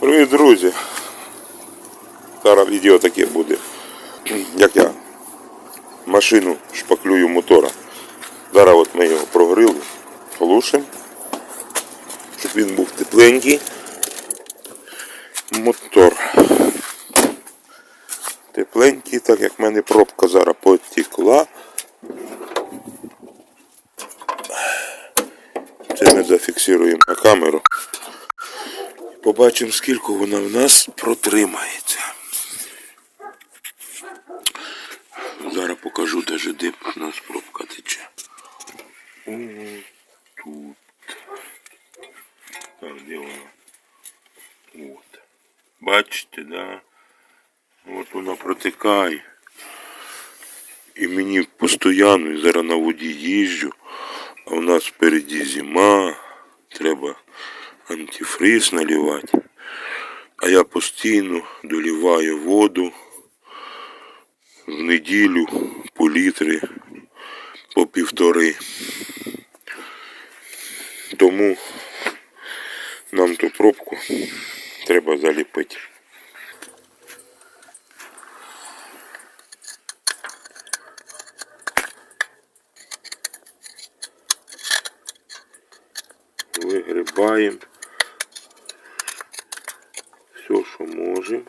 Привіт, друзі! Зараз відео таке буде. Як я машину шпаклюю мотора. Зараз от ми його прогрили, глушимо, щоб він був тепленький. Мотор. Тепленький, так як в мене пробка зараз потекла. Це ми зафіксуємо на камеру. Побачимо, скільки вона в нас протримається. Зараз покажу даже де в нас пробка тече. О, тут. Так, де вона? От. Бачите, да? От вона протикає. І мені постійно, зараз на воді їжджу, а у нас впереді зима, треба антифриз наливати. А я постійно доліваю воду в неділю по літри, по півтори. Тому нам ту пробку треба заліпити. Вигрібаємо все, що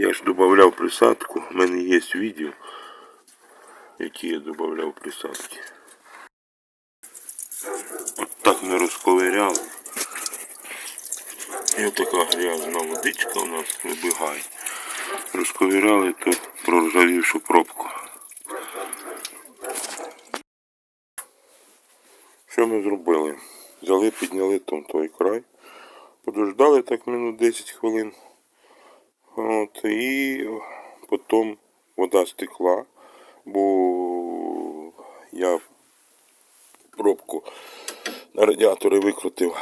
Я ж додавав присадку, у мене є відео, які я додавав присадки. От так ми розковиряли. І така грязна водичка у нас вибігає. Розковиряли ту проржавівшу пробку. Що ми зробили? Взяли, підняли там той край, подождали так минут 10 хвилин. От, і потім вода стекла, бо я пробку на радіаторі викрутив.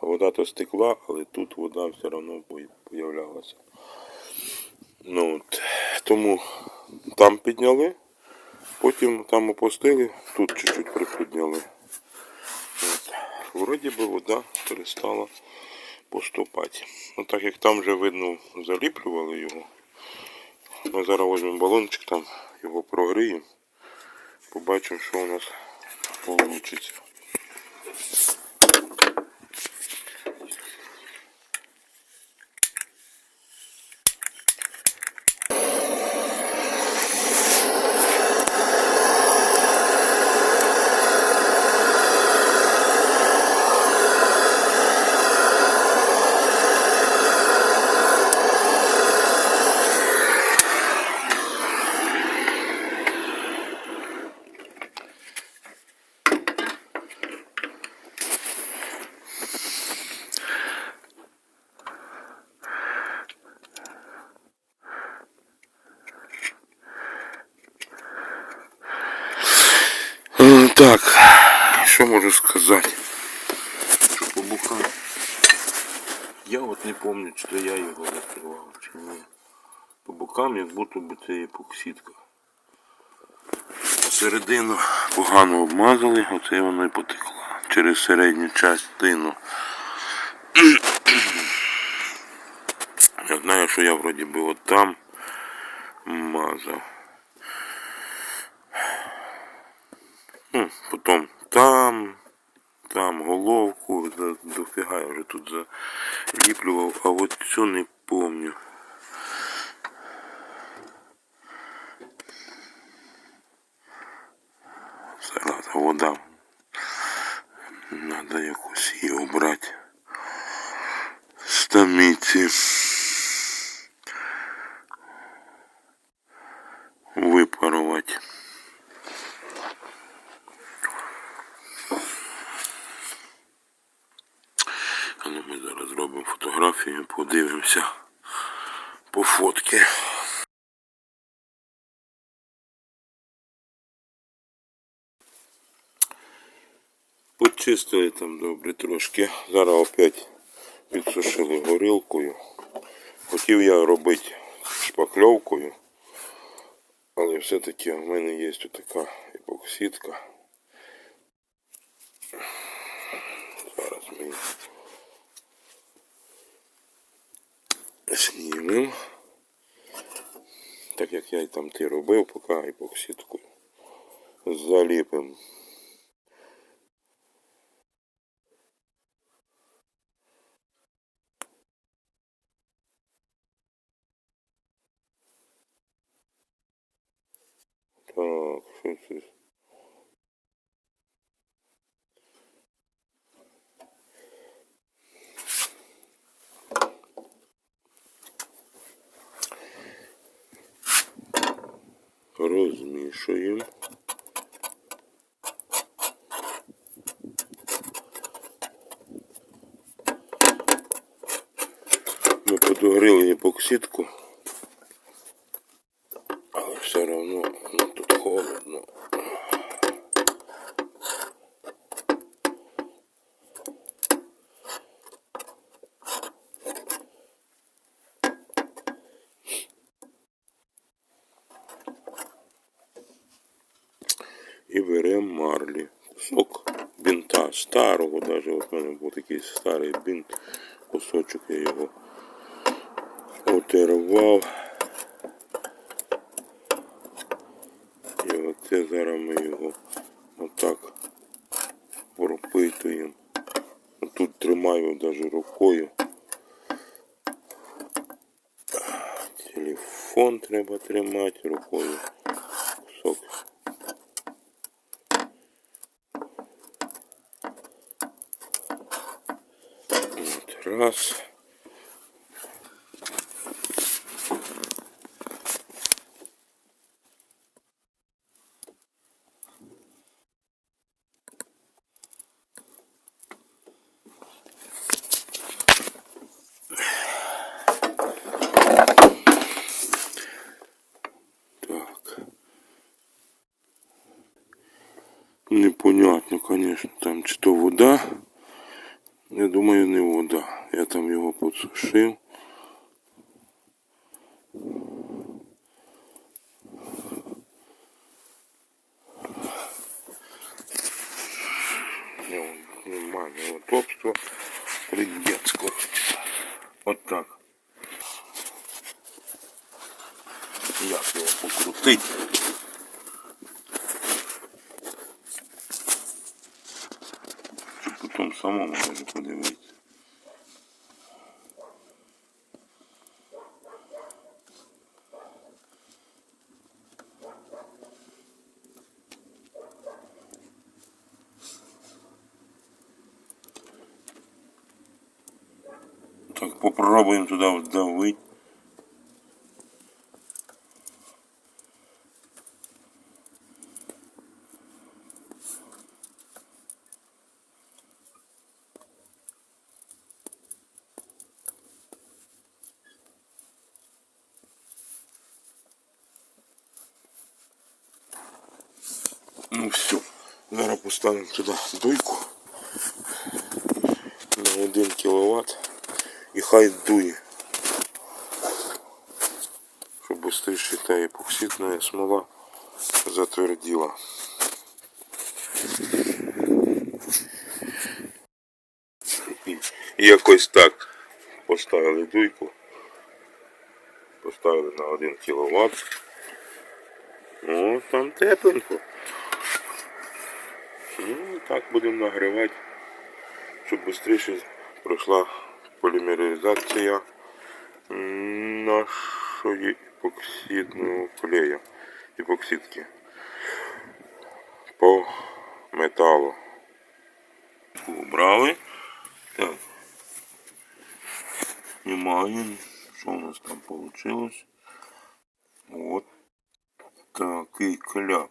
Вода то стекла, але тут вода все одно появлялася. Ну, от, тому там підняли, потім там опустили, тут чуть-чуть припідняли. От. Вроді би вода перестала поступати. Ну так як там вже видно заліплювали його. Ми зараз візьмемо балончик, там його прогріємо. Побачимо, що у нас вийде. Е, Так, що можу сказати? Що по бухам? Я от не пам'ятаю, чи я його відкривав, чи ні. По бокам як будто би це епоксидка. Середину погано обмазали, оце воно і потекло. Через середню частину. Я знаю, що я вроді би от там мазав. Ну, потім там, там головку, до- дофіга я вже тут заліплював, а от цю не помню. Зараз вода. Надо якось її обрати. Стаміці. Фотографію, подивимося по фотки. Почистили там добре трошки. Зараз опять підсушили горілкою. Хотів я робити шпакльовкою, але все-таки в мене є така епоксидка. Зараз ми її знімемо. Так як я й там ти робив, поки епоксидку заліпимо. Так, що це? Розмішуємо. Ми подогріли епоксидку. Але все одно ну, тут холодно. І беремо марлі. Кусок бінта старого, навіть от мене був такий старий бінт, кусочок я його отервав. І оце зараз ми його отак пропитуємо. Тут тримаю навіть рукою. Телефон треба тримати рукою. Кусок. От, раз. Так. Непонятно, конечно, там чи то вода. Я думаю, не вода. Я там його подсушив. Нормальне удобство. Тридец, короче. Вот так. Як його покрутить? Щоб потім самому може подивитися. Так, попробуємо туди вдавити. Ну все, зараз поставимо туди дуйку на 1 кВт і хай дує. Щоб швидше та епоксидна смола затверділа. І якось так поставили дуйку. Поставили на 1 кВт. О, там тепленько. Ну, так будемо нагрівати, щоб швидше пройшла полімеризація нашої епоксидного клея, епоксидки по металу. Убрали. Так. Знімаємо, що у нас там вийшло. От такий кляп.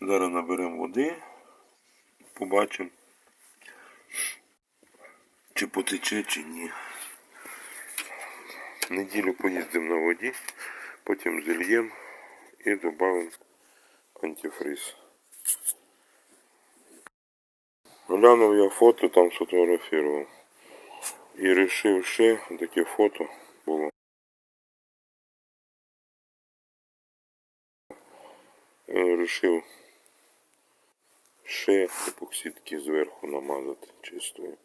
Зараз наберемо води, побачимо, чи потече, чи ні. Неділю поїздимо на воді, потім зільємо і додамо антифриз. Глянув я фото, там сфотографував. І вирішив ще таке фото було. Рішив ще епоксидки зверху намазати чистою.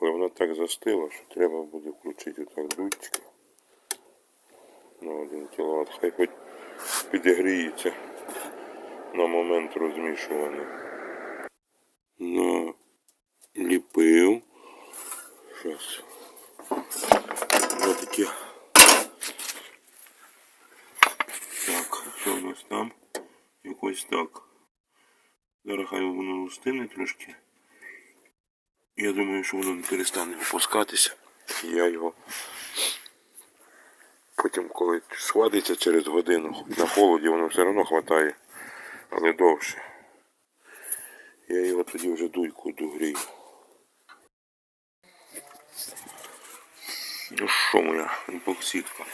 Але вона так застила, що треба буде включити так дутчика на 1 кВт. Хай хоч підігріється на момент розмішування. Наліпив. Зараз. Ось таке. Так, що у нас там? Якось так. Зараз хай воно устине трошки. Я думаю, що воно не перестане опускатися. Я його потім, коли схватиться через годину, на холоді воно все одно хватає, але довше. Я його тоді вже дуйку догрію. Ну що моя епоксидка?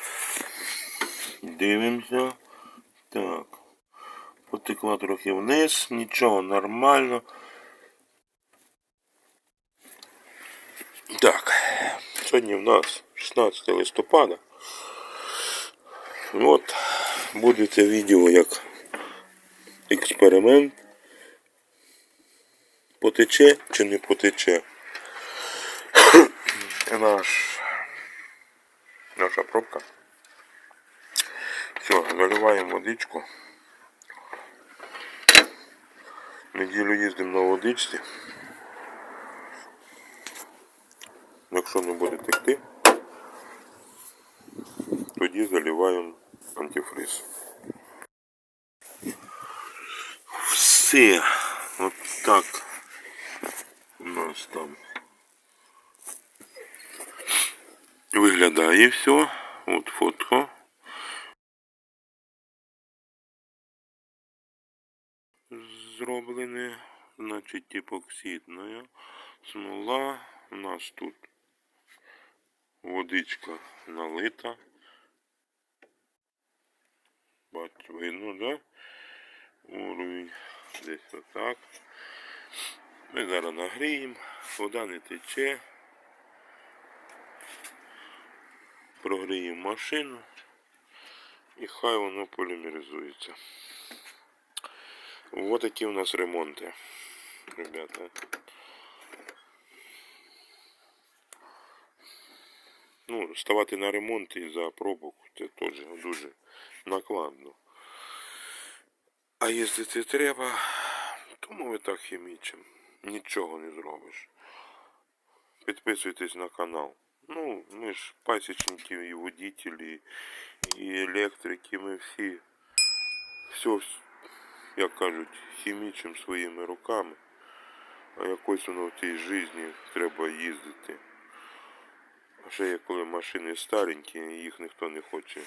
Дивимося. Так. Потекла трохи вниз, нічого нормально. Так, сьогодні в нас 16 листопада. От буде це відео як експеримент. Потече чи не потече. Наш, наша пробка. Все, заливаємо водичку. Неділю їздимо на водичці. Якщо не буде текти, тоді заливаємо антифриз. Все. От так у нас там виглядає все. От фотко. Зроблене, значить, епоксидна смола. У нас тут водичка налита. Бач, видно, да? Уровень десь отак. Ми зараз нагріємо, вода не тече. Прогріємо машину і хай воно полімеризується. Вот такі у нас ремонти, ребята. Ну, ставати на ремонт і за пробок це теж дуже накладно. А їздити треба, тому ви так хімічимо. Нічого не зробиш. Підписуйтесь на канал. Ну, ми ж пасічники і водителі, і електрики, ми всі все, як кажуть, хімічимо своїми руками. А якось воно в цій житті треба їздити. Ще є коли машини старенькі, їх ніхто не хоче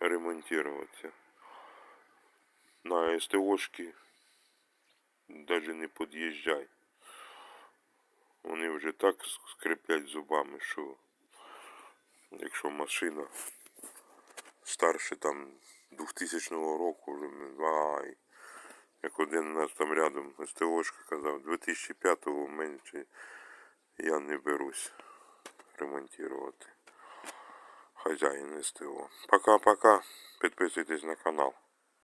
ремонтуватися. На СТОшки навіть не під'їжджай. Вони вже так скриплять зубами, що якщо машина старше там 2000 року, вже ай, як один у нас там рядом СТОшка казав, 2005-го менше я не берусь ремонтувати. Хазяїн СТО. Пока-пока. Підписуйтесь на канал.